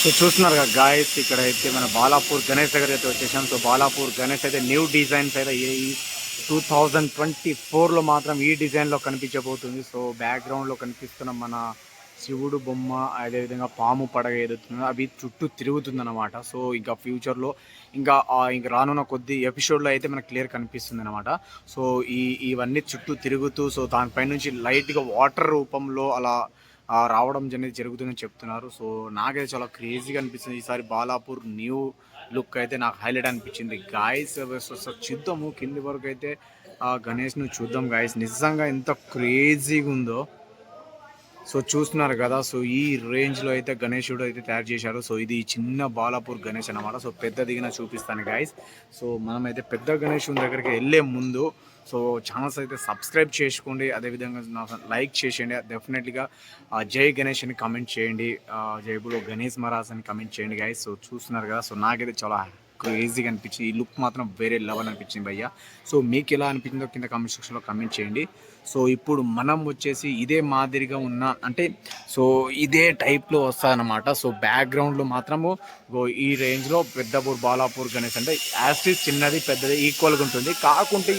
So చూస్తున్నారు కదా guys ఇక్కడ అయితే మన బాలాపూర్ గణేష్ దగ్గర అయితే వచ్చేసాం. సో బాలాపూర్ గణేష్ అయితే న్యూ డిజైన్స్ అయితే ఈ టూ థౌజండ్ ట్వంటీ ఫోర్లో మాత్రం ఈ డిజైన్లో కనిపించబోతుంది. సో బ్యాక్గ్రౌండ్లో కనిపిస్తున్న మన శివుడు బొమ్మ అదేవిధంగా పాము పడగ ఏదవుతుందో అవి చుట్టూ తిరుగుతుందన్నమాట. సో ఇంకా ఫ్యూచర్లో ఇంకా ఇంకా రానున్న కొద్ది ఎపిసోడ్లో అయితే మనకు క్లియర్ కనిపిస్తుంది అనమాట సో ఈ ఇవన్నీ చుట్టూ తిరుగుతూ సో దానిపై నుంచి లైట్గా వాటర్ రూపంలో అలా రావడం అనేది జరుగుతుందని చెప్తున్నారు. సో నాకైతే చాలా క్రేజీగా అనిపిస్తుంది. ఈసారి బాలాపూర్ న్యూ లుక్ అయితే నాకు హైలైట్ అనిపించింది. గాయస్ సో చూద్దాము. కింది వరకు అయితే ఆ గణేష్ను చూద్దాం గాయస్ నిజంగా ఎంత క్రేజీగా ఉందో. సో చూస్తున్నారు కదా. సో ఈ రేంజ్లో అయితే గణేషుడు అయితే తయారు చేశారు. సో ఇది చిన్న బాలాపూర్ గణేష్ అన్నమాట. సో పెద్ద దిగిన చూపిస్తాను గాయస్ సో మనమైతే పెద్ద గణేష్ దగ్గరికి వెళ్ళే ముందు సో ఛానల్స్ అయితే సబ్స్క్రైబ్ చేసుకోండి. అదేవిధంగా లైక్ చేసేయండి. డెఫినెట్లీగా జై గణేష్ అని కమెంట్ చేయండి. ఆ, జైబులో గణేష్ మహారాజ్ అని కమెంట్ చేయండి గాయస్ సో చూస్తున్నారు కదా. సో నాకైతే చాలా క్రేజీగా అనిపించింది. ఈ లుక్ మాత్రం వేరే లెవెల్ అనిపించింది భయ్య. సో మీకు ఎలా అనిపించిందో కింద కామెంట్ సెక్షన్లో కమెంట్ చేయండి. సో ఇప్పుడు మనం వచ్చేసి ఇదే మాదిరిగా ఉన్న అంటే సో ఇదే టైప్లో వస్తుందన్నమాట. సో బ్యాక్గ్రౌండ్లో మాత్రము ఈ రేంజ్లో పెద్దపూర్ బాలాపూర్ గణేష్ అంటే యాస్టిస్ చిన్నది పెద్దది ఈక్వల్గా ఉంటుంది. కాకుంటే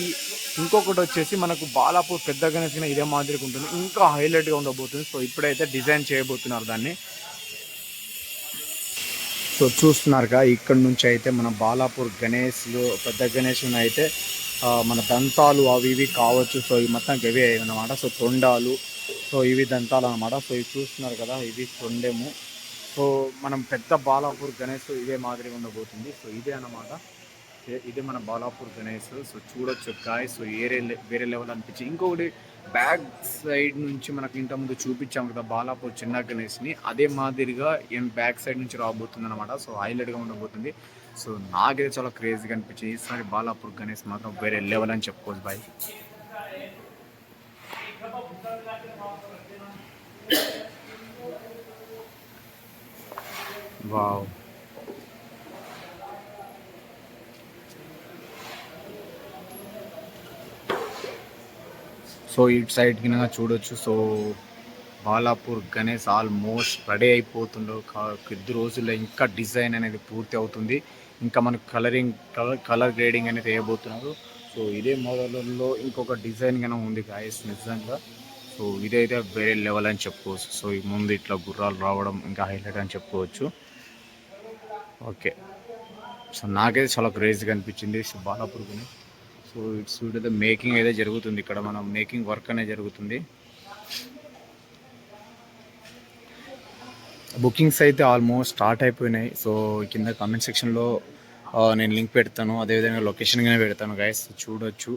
ఇంకొకటి వచ్చేసి మనకు బాలాపూర్ పెద్ద గణేష్ ఇదే మాదిరిగా ఉంటుంది. ఇంకా హైలైట్గా ఉండబోతుంది. సో ఇప్పుడైతే డిజైన్ చేయబోతున్నారు దాన్ని. సో చూస్తున్నారుగా ఇక్కడ నుంచి అయితే మన బాలాపూర్ గణేష్లు పెద్ద గణేషుని అయితే మన దంతాలు అవి ఇవి కావచ్చు. సో ఇవి మొత్తం ఇవే అన్నమాట. సో తొండాలు సో ఇవి దంతాలు అన్నమాట. సో ఇవి చూస్తున్నారు కదా ఇవి తొండెము. సో మనం పెద్ద బాలాపూర్ గణేష్ ఇదే మాదిరిగా ఉండబోతుంది. సో ఇదే అన్నమాట. ఇదే- మన బాలాపూర్ గణేష్ సో చూడొచ్చు గాయ సో వేరే లె- వేరే లెవెల్ అనిపించి. ఇంకొకటి బ్యాక్ సైడ్ నుంచి మనకి ఇంత ముందు చూపించాం కదా బాలాపూర్ చిన్న గణేష్ని అదే మాదిరిగా ఏం బ్యాక్ సైడ్ నుంచి రాబోతుంది అనమాట సో హైలైట్గా ఉండబోతుంది. సో నాకైతే చాలా క్రేజీగా అనిపించింది. ఈసారి బాలాపూర్ గణేష్ మాత్రం వేరే లెవెల్ అని చెప్పుకోవచ్చు బాయ్. వావ్. సో ఇటు సైడ్ కింద చూడొచ్చు. So Balapur Ganesh almost ready అయిపోతుండో. కా- కొద్ది రోజుల్లో ఇంకా డిజైన్ అనేది పూర్తి అవుతుంది. ఇంకా మనకు కలరింగ్ కలర్ కలర్ గ్రేడింగ్ అనేది వేయబోతున్నారు. సో ఇదే మోడల్లో ఇంకొక డిజైన్ గానే ఉంది గాయస్ నిజంగా. సో ఇదైతే వేరే లెవెల్ అని చెప్పుకోవచ్చు. సో ఈ ముందు ఇట్లా గుర్రాలు రావడం ఇంకా హైలైట్ అని చెప్పుకోవచ్చు. ఓకే. సో నాకైతే చాలా క్రేజ్గా అనిపించింది. So Balapur Ganesh so it's అయితే మేకింగ్ అయితే జరుగుతుంది ఇక్కడ మనం మేకింగ్ వర్క్ అనేది జరుగుతుంది. బుకింగ్స్ అయితే ఆల్మోస్ట్ స్టార్ట్ అయిపోయినాయి. సో కింద కామెంట్ సెక్షన్లో uh, నేను లింక్ పెడతాను. అదేవిధంగా లొకేషన్ కానీ పెడతాను గైస్ చూడొచ్చు.